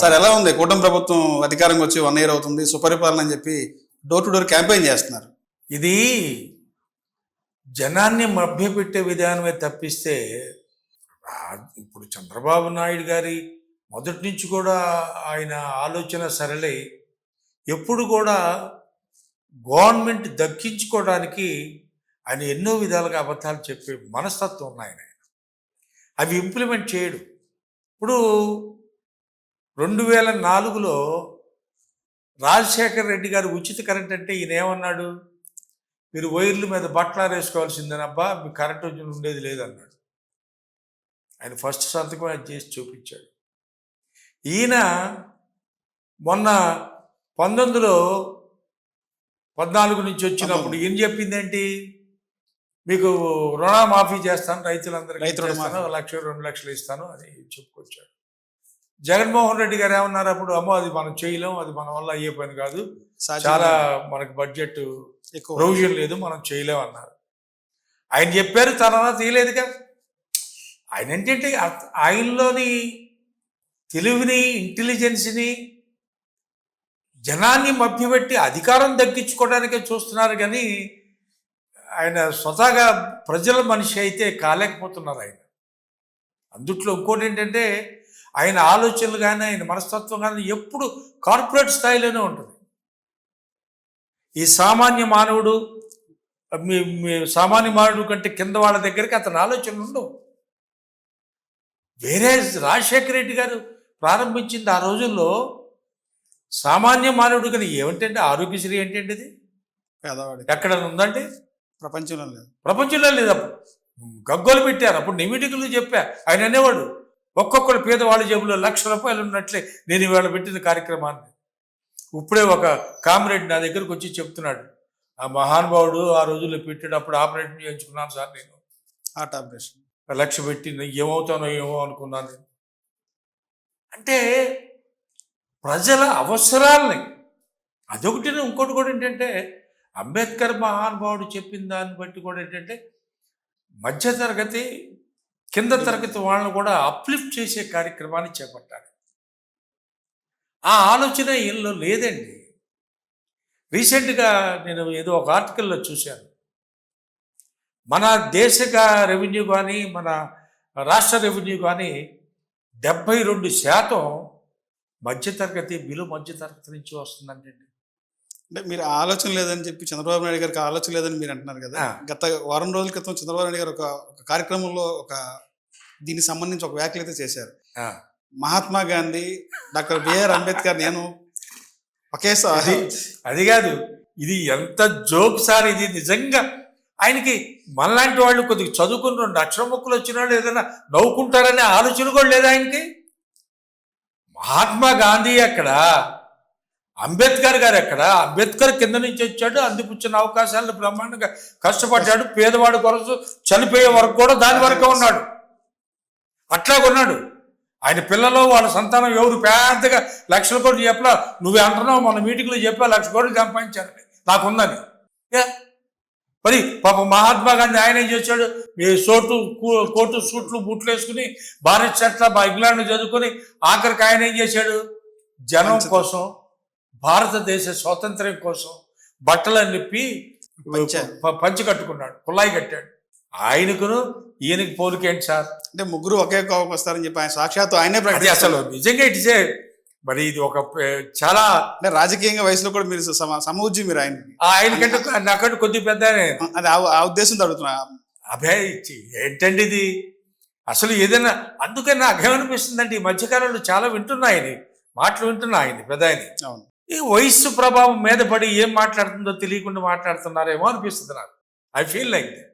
Sir ఎలా ఉంది? కూటమి ప్రభుత్వం అధికారంకి వచ్చి వన్ ఇయర్ అవుతుంది సుపరిపాలన అని చెప్పి డోర్ టు డోర్ క్యాంపెయిన్ చేస్తున్నారు. ఇది జనాన్ని మభ్యపెట్టే విధానమే తప్పిస్తే ఇప్పుడు చంద్రబాబు నాయుడు గారి మొదటి నుంచి కూడా ఆయన ఆలోచన సరళై. ఎప్పుడు కూడా గవర్నమెంట్ దక్కించుకోవడానికి ఆయన ఎన్నో విధాలుగా అబద్ధాలు చెప్పే మనస్తత్వం ఉన్నాయి ఆయన. అవి ఇంప్లిమెంట్ చేయడు. ఇప్పుడు రెండు వేల నాలుగులో రాజశేఖర్ రెడ్డి గారు ఉచిత కరెంట్ అంటే ఈయన ఏమన్నాడు? మీరు వైర్ల మీద బట్టలు వేసుకోవాల్సిందేనబ్బా మీ కరెంట్ ఉండేది లేదన్నాడు. ఆయన ఫస్ట్ సంతకం అది చేసి చూపించాడు. ఈయన మొన్న పంతొమ్మిదిలో పద్నాలుగు నుంచి వచ్చినప్పుడు ఈయన చెప్పిందేంటి? మీకు రుణమాఫీ చేస్తాను రైతులందరికీ రైతు రుణమాఫీ. చేస్తాను, లక్ష రెండు లక్షలు ఇస్తాను అని చెప్పుకొచ్చాడు. జగన్మోహన్ రెడ్డి గారు ఏమన్నారు అప్పుడు? అమ్మో అది మనం చేయలేం అది మన వల్ల అయ్యే పని కాదు. చాలా మనకు బడ్జెట్ ఎక్కువ. ప్రొవిజన్ లేదు మనం చేయలేం అన్నారు. ఆయన చెప్పారు తర్వాత తీయలేదుగా. ఆయన ఏంటంటే ఆయనలోని తెలివిని ఇంటెలిజెన్స్ని జనాన్ని మభ్యపెట్టి అధికారం దక్కించుకోవడానికే చూస్తున్నారు కానీ ఆయన స్వతహాగా ప్రజల మనిషి అయితే కాలేకపోతున్నారు ఆయన. అందుట్లో ఇంకోటి ఏంటంటే ఆయన ఆలోచనలు కానీ ఆయన మనస్తత్వం కానీ ఎప్పుడు కార్పొరేట్ స్థాయిలోనే ఉంటుంది. ఈ సామాన్య మానవుడు మీ సామాన్య మానవుడు కంటే కింద వాళ్ళ దగ్గరికి అతని ఆలోచనలు ఉండవు. వేరే రాజశేఖర రెడ్డి గారు ప్రారంభించింది ఆ రోజుల్లో సామాన్య మానవుడు కానీ ఏమిటంటే ఆరోగ్యశ్రీ ఏంటంటే ఇది? పేదవాడి ఎక్కడ ఉందండి? ప్రపంచంలో లేదు. ప్రపంచంలో లేదు అప్పుడు. గగ్గోలు పెట్టారు. అప్పుడు నిమిటికులు చెప్పా. ఆయన అనేవాడు ఒక్కొక్కరు పేదవాళ్ళ జేబులో లక్ష రూపాయలు ఉన్నట్లే నేను ఇవాళ పెట్టిన కార్యక్రమాన్ని. ఇప్పుడే ఒక కామ్రేడ్ నా దగ్గరకు వచ్చి చెప్తున్నాడు. ఆ మహానుభావుడు ఆ రోజుల్లో పెట్టేటప్పుడు ఆపరేషన్ చేయించుకున్నాను సార్ నేను. హార్ట్ ఆపరేషన్ లక్ష పెట్టి ఏమవుతానో ఏమో అనుకున్నాను నేను. అంటే ప్రజల అవసరాలని అదొకటి ఇంకోటి కూడా ఏంటంటే అంబేద్కర్ మహానుభావుడు చెప్పిన దాన్ని బట్టి కూడా ఏంటంటే మధ్యతరగతి కింద తరగతి వాళ్ళను కూడా అప్లిఫ్ట్ చేసే కార్యక్రమాన్ని చేపట్టాలి. ఆ ఆలోచన ఈయనలో లేదండి. రీసెంట్గా నేను ఏదో ఒక ఆర్టికల్లో చూశాను. మన దేశ రెవెన్యూ కానీ మన రాష్ట్ర రెవెన్యూ కానీ డెబ్బై రెండు శాతం మధ్యతరగతి బిలు మధ్యతరగతి నుంచి వస్తుందండి అంటే మీరు ఆలోచన లేదని చెప్పి చంద్రబాబు నాయుడు గారికి ఆలోచన లేదని మీరు అంటున్నారు కదా. గత వారం రోజుల క్రితం చంద్రబాబు నాయుడు గారు ఒక ఒక కార్యక్రమంలో ఒక దీనికి సంబంధించి ఒక వ్యాఖ్యలు అయితే చేశారు. Mahatma Gandhi doctor B R Ambedkar నేను ఒకేసారి అది కాదు. ఇది ఎంత జోక్ సార్ ఇది నిజంగా. ఆయనకి మనలాంటి వాళ్ళు కొద్దిగా చదువుకుని రెండు. అక్షర ముక్కలు వచ్చిన వాళ్ళు ఏదైనా నవ్వుకుంటారనే ఆలోచన కూడా లేదు ఆయనకి? మహాత్మా గాంధీ అక్కడ అంబేద్కర్ గారు ఎక్కడ? అంబేద్కర్ కింద నుంచి వచ్చాడు అందిపుచ్చిన అవకాశాలను బ్రహ్మాండంగా కష్టపడ్డాడు పేదవాడి కొరకు చనిపోయే వరకు కూడా దాని వరకే ఉన్నాడు. అట్లాగే ఉన్నాడు. ఆయన పిల్లలు వాళ్ళ సంతానం ఎవరు పెద్దగా లక్షల కోట్లు చెప్పలా నువ్వే అంటున్నావు మన మీటింగ్లో చెప్పా లక్ష కోట్లు సంపాదించారని. నాకుందని. ఏ? మరి పాప మహాత్మా గాంధీ ఆయన ఏం చేశాడు? ఈ సోటు కోటు సూట్లు బూట్లు వేసుకుని భారత్ చట్ల ఇంగ్లాండ్ చదువుకొని ఆఖరికి ఆయన ఏం చేశాడు? జనం కోసం భారతదేశ స్వాతంత్ర్యం కోసం బట్టలు నిప్పి పంచ. కట్టుకున్నాడు కుల్లాయి కట్టాడు. ఆయనకును ఈయనకి పోలికేంటి సార్? అంటే ముగ్గురు ఒకే కోపం వస్తారని చెప్పి ఆయన సాక్షాత్తు ఆయనే అది ప్రకటించారు. అసలు నిజంగా ఇట్సే మరి ఇది ఒక చాలా అంటే రాజకీయంగా వయసులో కూడా మీరు సమ సమూజ్జి మీరు ఆయన ఆయనకంటే నాకంటే కొద్ది పెద్ద. అది ఆ- ఉద్దేశంతో అడుగుతున్నా. అభే ఇచ్చి ఏంటండి ఇది? అసలు ఏదైనా అందుకే నాకేమనిపిస్తుందంటే ఈ మధ్యకాలంలో చాలా వింటున్నా ఆయన మాటలు వింటున్నా ఆయన పెద్ద ఆయన అవును. ఈ వయస్సు ప్రభావం మీద పడి ఏం మాట్లాడుతుందో తెలియకుండా మాట్లాడుతున్నారేమో అనిపిస్తుంది నాకు. I feel like that